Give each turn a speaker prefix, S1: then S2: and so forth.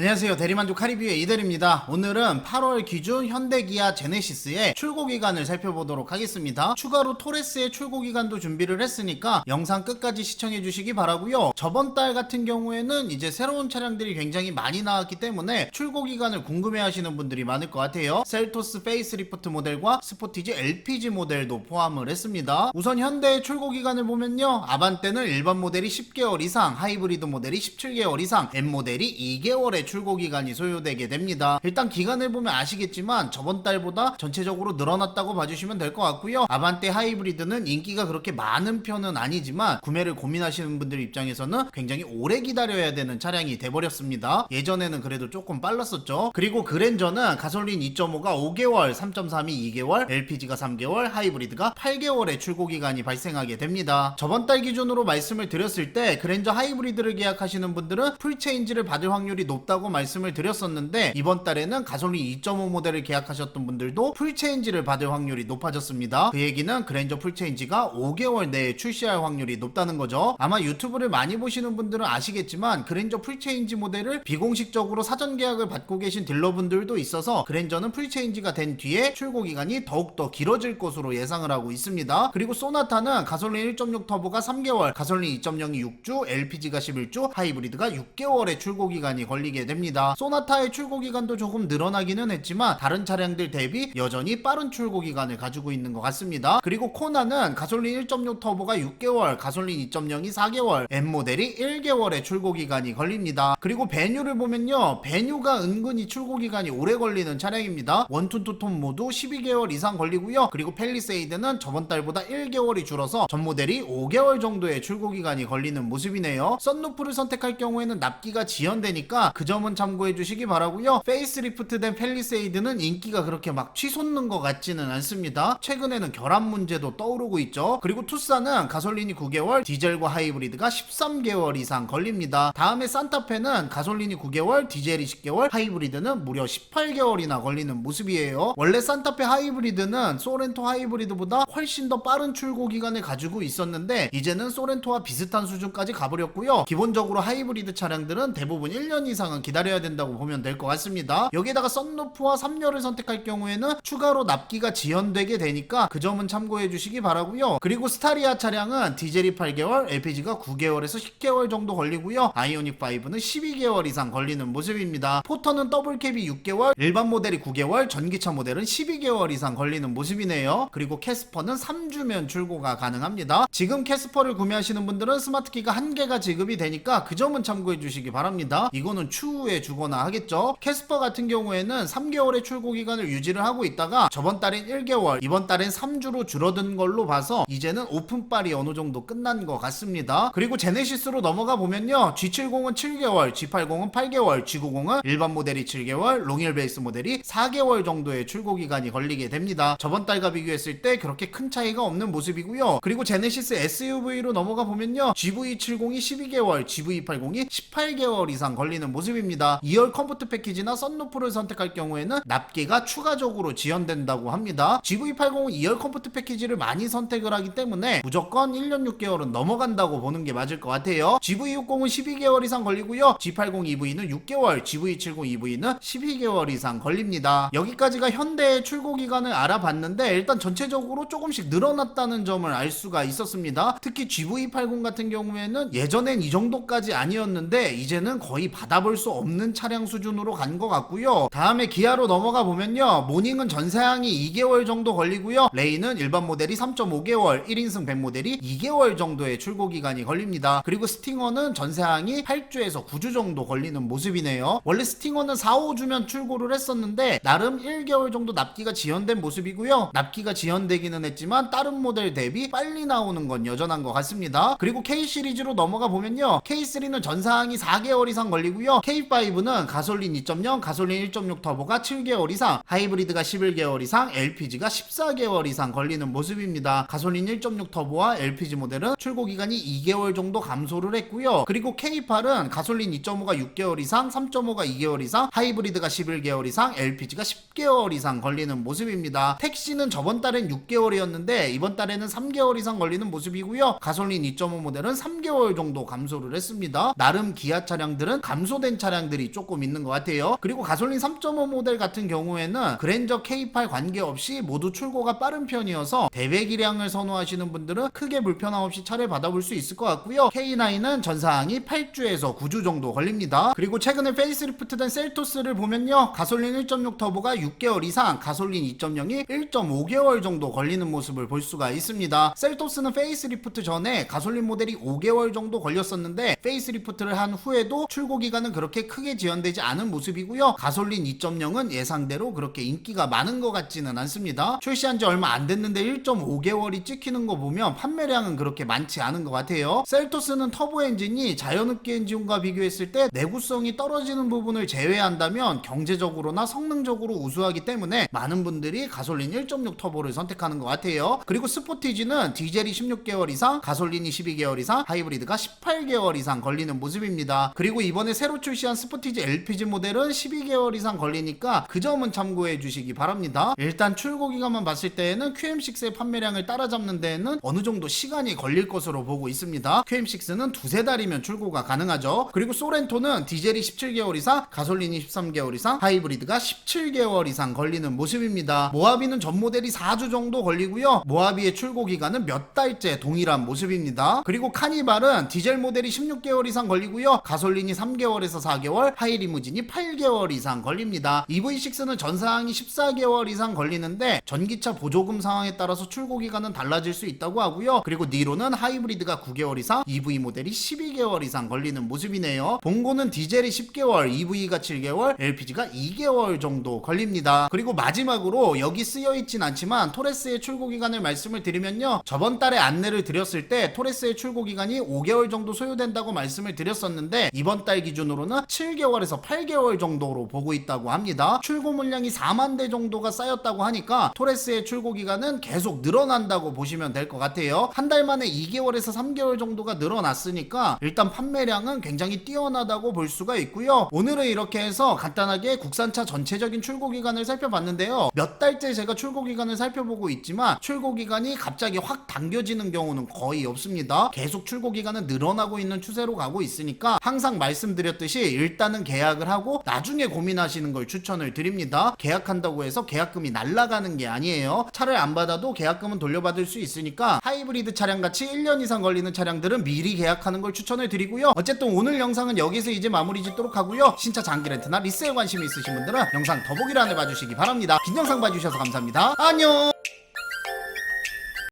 S1: 안녕하세요. 대리만족 카리뷰의 이대리입니다. 오늘은 8월 기준 현대기아 제네시스의 출고기간을 살펴보도록 하겠습니다. 추가로 토레스의 출고기간도 준비를 했으니까 영상 끝까지 시청해 주시기 바라고요. 저번 달 같은 경우에는 이제 새로운 차량들이 굉장히 많이 나왔기 때문에 출고기간을 궁금해 하시는 분들이 많을 것 같아요. 셀토스 페이스리프트 모델과 스포티지 LPG 모델도 포함을 했습니다. 우선 현대의 출고기간을 보면요. 아반떼는 일반 모델이 10개월 이상 하이브리드 모델이 17개월 이상 M 모델이 2개월의 출고 기간이 소요되게 됩니다. 일단 기간을 보면 아시겠지만 저번 달보다 전체적으로 늘어났다고 봐주시면 될 것 같고요. 아반떼 하이브리드는 인기가 그렇게 많은 편은 아니지만 구매를 고민하시는 분들 입장에서는 굉장히 오래 기다려야 되는 차량이 돼버렸습니다. 예전에는 그래도 조금 빨랐었죠. 그리고 그랜저는 가솔린 2.5가 5개월, 3.3이 2개월, LPG가 3개월, 하이브리드가 8개월의 출고 기간이 발생하게 됩니다. 저번 달 기준으로 말씀을 드렸을 때 그랜저 하이브리드를 계약하시는 분들은 풀체인지를 받을 확률이 높다고 말씀을 드렸었는데 이번 달에는 가솔린 2.5 모델을 계약하셨던 분들도 풀체인지를 받을 확률이 높아졌습니다. 그 얘기는 그랜저 풀체인지가 5개월 내에 출시할 확률이 높다는 거죠. 아마 유튜브를 많이 보시는 분들은 아시겠지만 그랜저 풀체인지 모델을 비공식적으로 사전 계약을 받고 계신 딜러분들도 있어서 그랜저는 풀체인지가 된 뒤에 출고 기간이 더욱더 길어질 것으로 예상을 하고 있습니다. 그리고 소나타는 가솔린 1.6 터보가 3개월, 가솔린 2.0이 6주, LPG가 11주, 하이브리드가 6개월의 출고 기간이 걸리게 됩니다. 소나타의 출고 기간도 조금 늘어나기는 했지만 다른 차량들 대비 여전히 빠른 출고 기간을 가지고 있는 것 같습니다. 그리고 코나는 가솔린 1.6 터보가 6개월, 가솔린 2.0이 4개월, M 모델이 1개월의 출고 기간이 걸립니다. 그리고 베뉴를 보면요. 베뉴가 은근히 출고 기간이 오래 걸리는 차량입니다. 원툰 투톤 모두 12개월 이상 걸리고요. 그리고 펠리세이드는 저번 달보다 1개월이 줄어서 전 모델이 5개월 정도의 출고 기간이 걸리는 모습이네요. 썬루프를 선택할 경우에는 납기가 지연되니까 그점 은 참고해 주시기 바라고요. 페이스리프트된 펠리세이드는 인기가 그렇게 막 치솟는 것 같지는 않습니다. 최근에는 결함 문제도 떠오르고 있죠. 그리고 투싼은 가솔린이 9개월, 디젤과 하이브리드가 13개월 이상 걸립니다. 다음에 산타페는 가솔린이 9개월, 디젤이 10개월, 하이브리드는 무려 18개월이나 걸리는 모습이에요. 원래 산타페 하이브리드는 소렌토 하이브리드보다 훨씬 더 빠른 출고 기간을 가지고 있었는데 이제는 소렌토와 비슷한 수준까지 가버렸고요. 기본적으로 하이브리드 차량들은 대부분 1년 이상은 기다려야 된다고 보면 될 것 같습니다. 여기다가 썬루프와 3열을 선택할 경우에는 추가로 납기가 지연되게 되니까 그 점은 참고해 주시기 바라고요. 그리고 스타리아 차량은 디젤이 8개월, LPG가 9개월에서 10개월 정도 걸리고요. 아이오닉 5는 12개월 이상 걸리는 모습입니다. 포터는 더블캡이 6개월, 일반 모델이 9개월, 전기차 모델은 12개월 이상 걸리는 모습이네요. 그리고 캐스퍼는 3주면 출고가 가능합니다. 지금 캐스퍼를 구매하시는 분들은 스마트키가 한 개가 지급이 되니까 그 점은 참고해 주시기 바랍니다. 이거는 추후 에 주거나 하겠죠. 캐스퍼 같은 경우에는 3개월의 출고 기간을 유지를 하고 있다가 저번 달엔 1개월, 이번 달엔 3주로 줄어든 걸로 봐서 이제는 오픈빨이 어느 정도 끝난 것 같습니다. 그리고 제네시스로 넘어가 보면요. G70은 7개월, G80은 8개월, G90은 일반 모델이 7개월, 롱일 베이스 모델이 4개월 정도의 출고 기간이 걸리게 됩니다. 저번 달과 비교했을 때 그렇게 큰 차이가 없는 모습이고요. 그리고 제네시스 SUV로 넘어가 보면요. GV70이 12개월, GV80이 18개월 이상 걸리는 모습입니다. 2열 컴포트 패키지나 썬루프를 선택할 경우에는 납기가 추가적으로 지연된다고 합니다. GV80은 2열 컴포트 패키지를 많이 선택을 하기 때문에 무조건 1년 6개월은 넘어간다고 보는 게 맞을 것 같아요. GV60은 12개월 이상 걸리고요. G80 EV는 6개월, GV70 EV는 12개월 이상 걸립니다. 여기까지가 현대의 출고 기간을 알아봤는데 일단 전체적으로 조금씩 늘어났다는 점을 알 수가 있었습니다. 특히 GV80 같은 경우에는 예전엔 이 정도까지 아니었는데 이제는 거의 받아볼 수 없는 차량 수준으로 간 것 같고요. 다음에 기아로 넘어가 보면요. 모닝은 전사양이 2개월 정도 걸리고요. 레이는 일반 모델이 3.5개월, 1인승 100 모델이 2개월 정도의 출고 기간이 걸립니다. 그리고 스팅어는 전사양이 8주에서 9주 정도 걸리는 모습이네요. 원래 스팅어는 4, 5주면 출고를 했었는데 나름 1개월 정도 납기가 지연된 모습이고요. 납기가 지연되기는 했지만 다른 모델 대비 빨리 나오는 건 여전한 것 같습니다. 그리고 K 시리즈로 넘어가 보면요. K3는 전사양이 4개월 이상 걸리고요. K5는 가솔린 2.0, 가솔린 1.6 터보가 7개월 이상, 하이브리드가 11개월 이상, LPG가 14개월 이상 걸리는 모습입니다. 가솔린 1.6 터보와 LPG 모델은 출고 기간이 2개월 정도 감소를 했고요. 그리고 K8은 가솔린 2.5가 6개월 이상, 3.5가 2개월 이상, 하이브리드가 11개월 이상, LPG가 10개월 이상 걸리는 모습입니다. 택시는 저번 달엔 6개월이었는데 이번 달에는 3개월 이상 걸리는 모습이고요. 가솔린 2.5 모델은 3개월 정도 감소를 했습니다. 나름 기아 차량들은 감소된 차량 차량들이 조금 있는 것 같아요. 그리고 가솔린 3.5 모델 같은 경우에는 그랜저 K8 관계없이 모두 출고가 빠른 편이어서 대배기량을 선호하시는 분들은 크게 불편함 없이 차를 받아볼 수 있을 것 같고요. K9은 전사항이 8주에서 9주 정도 걸립니다. 그리고 최근에 페이스리프트된 셀토스를 보면요. 가솔린 1.6 터보가 6개월 이상, 가솔린 2.0이 1.5개월 정도 걸리는 모습을 볼 수가 있습니다. 셀토스는 페이스리프트 전에 가솔린 모델이 5개월 정도 걸렸었는데 페이스리프트를 한 후에도 출고 기간은 그렇게 크게 지연되지 않은 모습이고요. 가솔린 2.0은 예상대로 그렇게 인기가 많은 것 같지는 않습니다. 출시한 지 얼마 안 됐는데 1.5개월이 찍히는 거 보면 판매량은 그렇게 많지 않은 것 같아요. 셀토스는 터보 엔진이 자연흡기 엔진과 비교했을 때 내구성이 떨어지는 부분을 제외한다면 경제적으로나 성능적으로 우수하기 때문에 많은 분들이 가솔린 1.6 터보를 선택하는 것 같아요. 그리고 스포티지는 디젤이 16개월 이상, 가솔린이 12개월 이상, 하이브리드가 18개월 이상 걸리는 모습입니다. 그리고 이번에 새로 출시한 스포티지 LPG 모델은 12개월 이상 걸리니까 그 점은 참고해 주시기 바랍니다. 일단 출고 기간만 봤을 때에는 QM6의 판매량을 따라잡는 데에는 어느 정도 시간이 걸릴 것으로 보고 있습니다. QM6는 두세 달이면 출고가 가능하죠. 그리고 소렌토는 디젤이 17개월 이상, 가솔린이 13개월 이상, 하이브리드가 17개월 이상 걸리는 모습입니다. 모하비는 전 모델이 4주 정도 걸리고요. 모하비의 출고 기간은 몇 달째 동일한 모습입니다. 그리고 카니발은 디젤 모델이 16개월 이상 걸리고요. 가솔린이 3개월에서 4개월, 하이리무진이 8개월 이상 걸립니다. EV6는 전사항이 14개월 이상 걸리는데 전기차 보조금 상황에 따라서 출고 기간은 달라질 수 있다고 하고요. 그리고 니로는 하이브리드가 9개월 이상, EV 모델이 12개월 이상 걸리는 모습이네요. 봉고는 디젤이 10개월, EV가 7개월, LPG가 2개월 정도 걸립니다. 그리고 마지막으로 여기 쓰여 있진 않지만 토레스의 출고 기간을 말씀을 드리면요. 저번 달에 안내를 드렸을 때 토레스의 출고 기간이 5개월 정도 소요된다고 말씀을 드렸었는데 이번 달 기준으로는 7개월에서 8개월 정도로 보고 있다고 합니다. 출고 물량이 4만 대 정도가 쌓였다고 하니까 토레스의 출고 기간은 계속 늘어난다고 보시면 될 것 같아요. 한 달 만에 2개월에서 3개월 정도가 늘어났으니까 일단 판매량은 굉장히 뛰어나다고 볼 수가 있고요. 오늘은 이렇게 해서 간단하게 국산차 전체적인 출고 기간을 살펴봤는데요. 몇 달째 제가 출고 기간을 살펴보고 있지만 출고 기간이 갑자기 확 당겨지는 경우는 거의 없습니다. 계속 출고 기간은 늘어나고 있는 추세로 가고 있으니까 항상 말씀드렸듯이 일단은 계약을 하고 나중에 고민하시는 걸 추천을 드립니다. 계약한다고 해서 계약금이 날라가는 게 아니에요. 차를 안 받아도 계약금은 돌려받을 수 있으니까 하이브리드 차량 같이 1년 이상 걸리는 차량들은 미리 계약하는 걸 추천을 드리고요. 어쨌든 오늘 영상은 여기서 이제 마무리 짓도록 하고요. 신차 장기 렌트나 리스에 관심이 있으신 분들은 영상 더보기란을 봐주시기 바랍니다. 긴 영상 봐주셔서 감사합니다. 안녕!